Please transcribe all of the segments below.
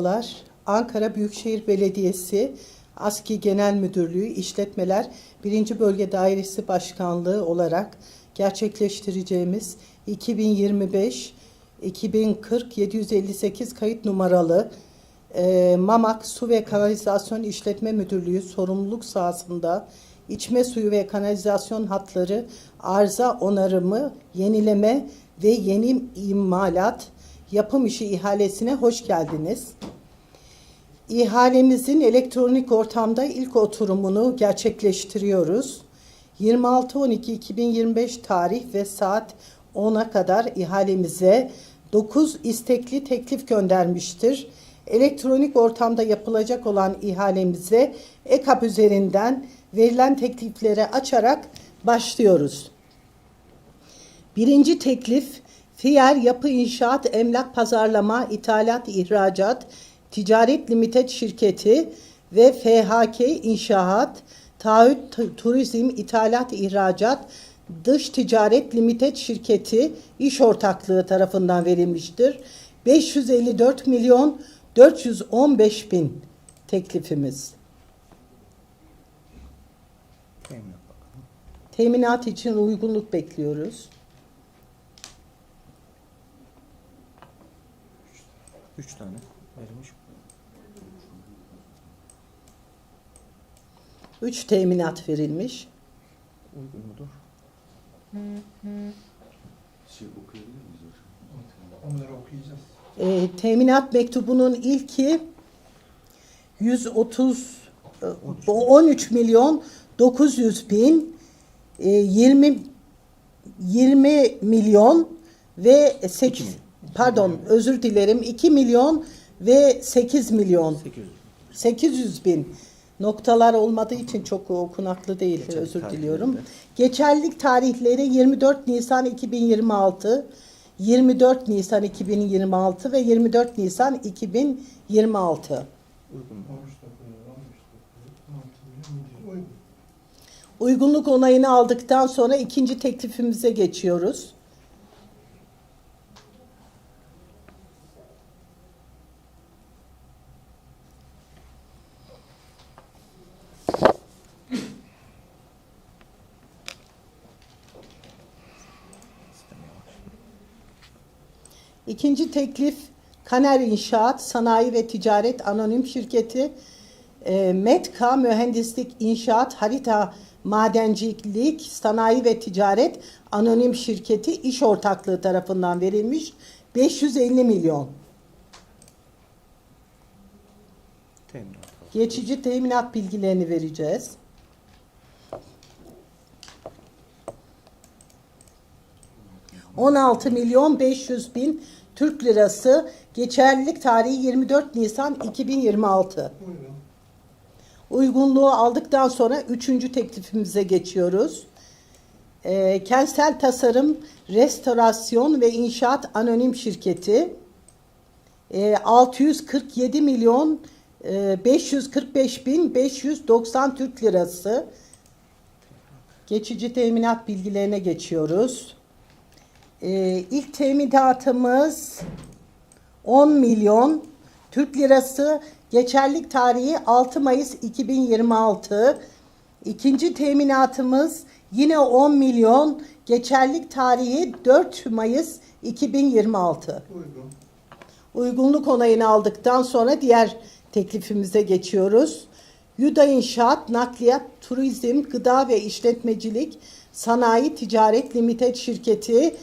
Merhabalar. Ankara Büyükşehir Belediyesi ASKİ Genel Müdürlüğü İşletmeler 1. Bölge Dairesi Başkanlığı olarak gerçekleştireceğimiz 2025 2040 758 kayıt numaralı e, Mamak Su ve Kanalizasyon İşletme Müdürlüğü sorumluluk sahasında içme suyu ve kanalizasyon hatları arıza onarımı, yenileme ve yeni imalat yapım işi ihalesine hoş geldiniz. İhalemizin elektronik ortamda ilk oturumunu gerçekleştiriyoruz. 26.12.2025 tarih ve saat 10'a kadar ihalemize 9 istekli teklif göndermiştir. Elektronik ortamda yapılacak olan ihalemize EKAP üzerinden verilen teklifleri açarak başlıyoruz. Birinci teklif Fiyer Yapı İnşaat Emlak Pazarlama İthalat İhracat Ticaret Limited Şirketi ve FHK İnşaat Taahhüt Turizm İthalat İhracat Dış Ticaret Limited Şirketi iş ortaklığı tarafından verilmiştir. 554 milyon 415 bin teklifimiz. Teminat için uygunluk bekliyoruz. Üç tane verilmiş. 3 teminat verilmiş. Uygun mudur? Şey okuyabilir miyiz hocam? Onları okuyacağız. E, teminat mektubunun ilki 130 e, 13 milyon 900 bin e, 20 20 milyon ve 8 pardon özür dilerim 2 milyon ve 8 milyon 800. 800 bin noktalar olmadığı için çok okunaklı değil Geçerli özür diliyorum. Geçerlilik tarihleri 24 Nisan 2026, 24 Nisan 2026 ve 24 Nisan 2026. Uygun mu? 13 dakika, 15 dakika, 6 milyon diyor. Uygun. Uygunluk onayını aldıktan sonra ikinci teklifimize geçiyoruz. İkinci teklif Kaner İnşaat Sanayi ve Ticaret Anonim Şirketi e, Metka Mühendislik İnşaat Harita Madencilik Sanayi ve Ticaret Anonim Şirketi iş ortaklığı tarafından verilmiş 550 milyon. Teminat. Geçici teminat bilgilerini vereceğiz. ...16 milyon 500 bin Türk lirası... ...geçerlilik tarihi 24 Nisan 2026. Uygun. Uygunluğu aldıktan sonra üçüncü teklifimize geçiyoruz. Ee, Kentsel Tasarım, Restorasyon ve İnşaat Anonim Şirketi ee, 647 milyon e, 545 bin 590 Türk lirası. Geçici teminat bilgilerine geçiyoruz. Ee, ilk teminatımız 10 milyon Türk lirası geçerlik tarihi 6 Mayıs 2026. İkinci teminatımız yine 10 milyon geçerlik tarihi 4 Mayıs 2026. Uygun. Uygunluk onayını aldıktan sonra diğer teklifimize geçiyoruz. Yuda İnşaat, Nakliyat, Turizm, Gıda ve İşletmecilik Sanayi Ticaret Limited Şirketi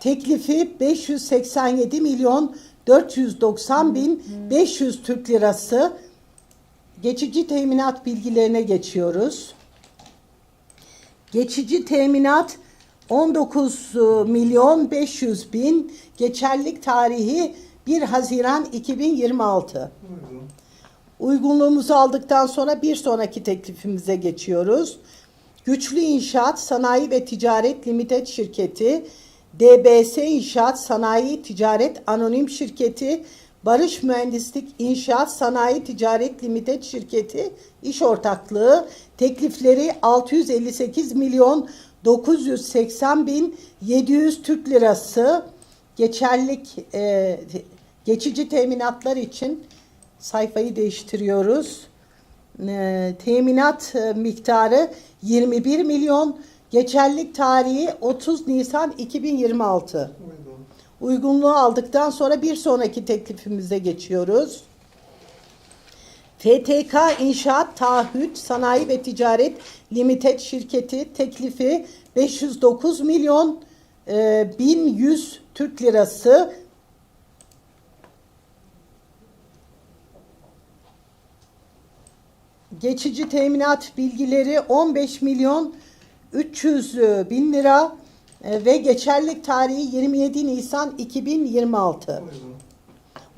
teklifi 587 milyon 490 bin 500 Türk lirası. Geçici teminat bilgilerine geçiyoruz. Geçici teminat 19 milyon 500 bin geçerlik tarihi 1 Haziran 2026. Uygun. Uygunluğumuzu aldıktan sonra bir sonraki teklifimize geçiyoruz. Güçlü İnşaat Sanayi ve Ticaret Limited Şirketi, DBS İnşaat Sanayi Ticaret Anonim Şirketi, Barış Mühendislik İnşaat Sanayi Ticaret Limited Şirketi iş ortaklığı teklifleri 658 milyon 980 bin 700 Türk lirası geçerlik e, Geçici teminatlar için sayfayı değiştiriyoruz. Ee, teminat e, miktarı 21 milyon. Geçerlilik tarihi 30 Nisan 2026. Uygun. Uygunluğu aldıktan sonra bir sonraki teklifimize geçiyoruz. FTK İnşaat Taahhüt Sanayi ve Ticaret Limited şirketi teklifi 509 milyon e, 1100 Türk lirası Geçici teminat bilgileri 15 milyon 300 bin lira e, ve geçerlilik tarihi 27 Nisan 2026. Uygun.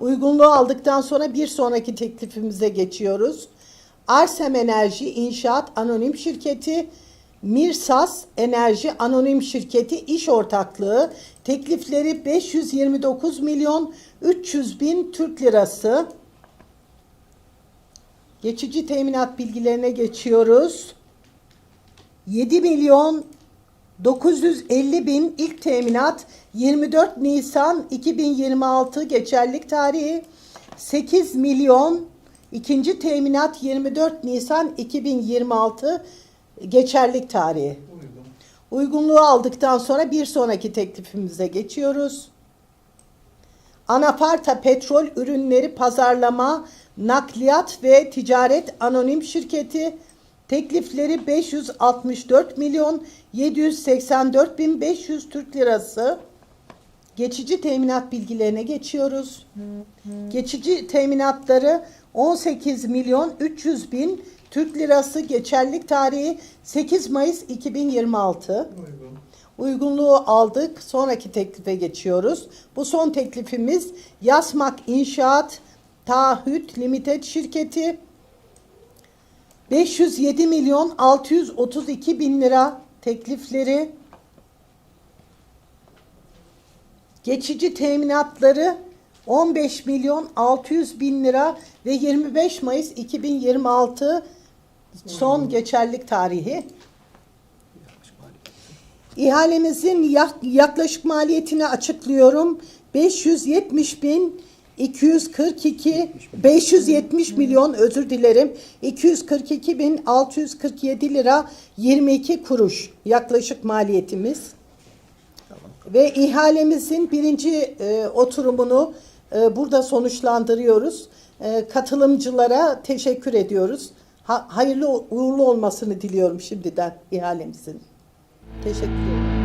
Uygunluğu aldıktan sonra bir sonraki teklifimize geçiyoruz. Arsem Enerji İnşaat Anonim Şirketi, Mirsas Enerji Anonim Şirketi iş ortaklığı teklifleri 529 milyon 300 bin Türk lirası. Geçici teminat bilgilerine geçiyoruz. 7 milyon 950 bin ilk teminat 24 Nisan 2026 geçerlik tarihi 8 milyon ikinci teminat 24 Nisan 2026 geçerlik tarihi. Uygun. Uygunluğu aldıktan sonra bir sonraki teklifimize geçiyoruz. Anaparta Petrol Ürünleri Pazarlama, Nakliyat ve Ticaret Anonim Şirketi teklifleri 564 milyon 784 bin 500 Türk Lirası. Geçici teminat bilgilerine geçiyoruz. Geçici teminatları 18 milyon 300 bin Türk Lirası geçerlik tarihi 8 Mayıs 2026. Uygun. Uygunluğu aldık. Sonraki teklife geçiyoruz. Bu son teklifimiz Yasmak İnşaat Taahhüt Limited şirketi 507 milyon 632 bin lira teklifleri geçici teminatları 15 milyon 600 bin lira ve 25 Mayıs 2026 son geçerlik tarihi. İhalemizin yak- yaklaşık maliyetini açıklıyorum. 570 bin 242 570 milyon özür dilerim 242 bin 647 lira 22 kuruş yaklaşık maliyetimiz ve ihalemizin birinci e, oturumunu e, burada sonuçlandırıyoruz. E, katılımcılara teşekkür ediyoruz. Ha- hayırlı uğurlu olmasını diliyorum şimdiden ihalemizin. Teşekkür ederim.